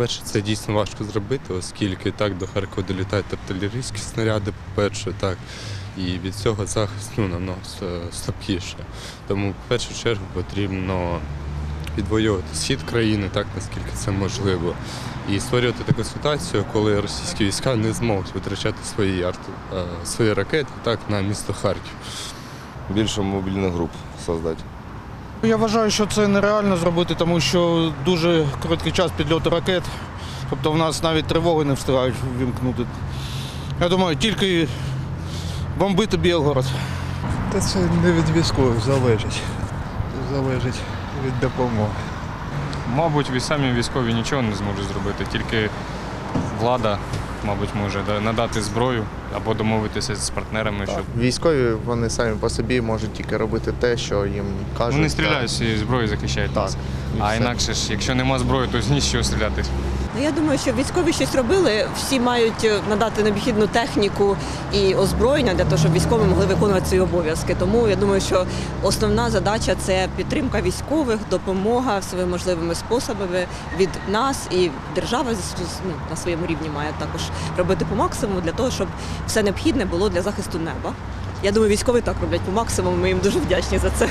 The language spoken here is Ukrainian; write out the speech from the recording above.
по-перше, це дійсно важко зробити, оскільки так до Харкова долітають артилерійські снаряди, по-перше, так. І від цього захист ну, намного слабкіше. Тому в першу чергу потрібно відвоювати схід країни, так наскільки це можливо. І створювати таку ситуацію, коли російські війська не зможуть витрачати свої, арт- е, свої ракети так, на місто Харків. більше мобільних груп создати. Я вважаю, що це нереально зробити, тому що дуже короткий час підльоту ракет. Тобто в нас навіть тривоги не встигають вімкнути. Я думаю, тільки бомбити Білгород. Та це не від військових залежить. Залежить від допомоги. Мабуть, ви самі військові нічого не зможуть зробити, тільки влада, мабуть, може надати зброю або домовитися з партнерами, щоб Військові вони самі по собі можуть тільки робити те, що їм кажуть. вони стріляють зі зброї, захищають Так. нас. І А все. інакше ж, якщо нема зброї, то ні з чого стріляти. Ну, Я думаю, що військові щось робили. Всі мають е, надати необхідну техніку і озброєння для того, щоб військові могли виконувати свої обов'язки. Тому я думаю, що основна задача це підтримка військових, допомога всіми можливими способами від нас і держава з- з- ну, на своєму рівні має також робити по максимуму для того, щоб все необхідне було для захисту неба. Я думаю, військові так роблять по максимуму. Ми їм дуже вдячні за це.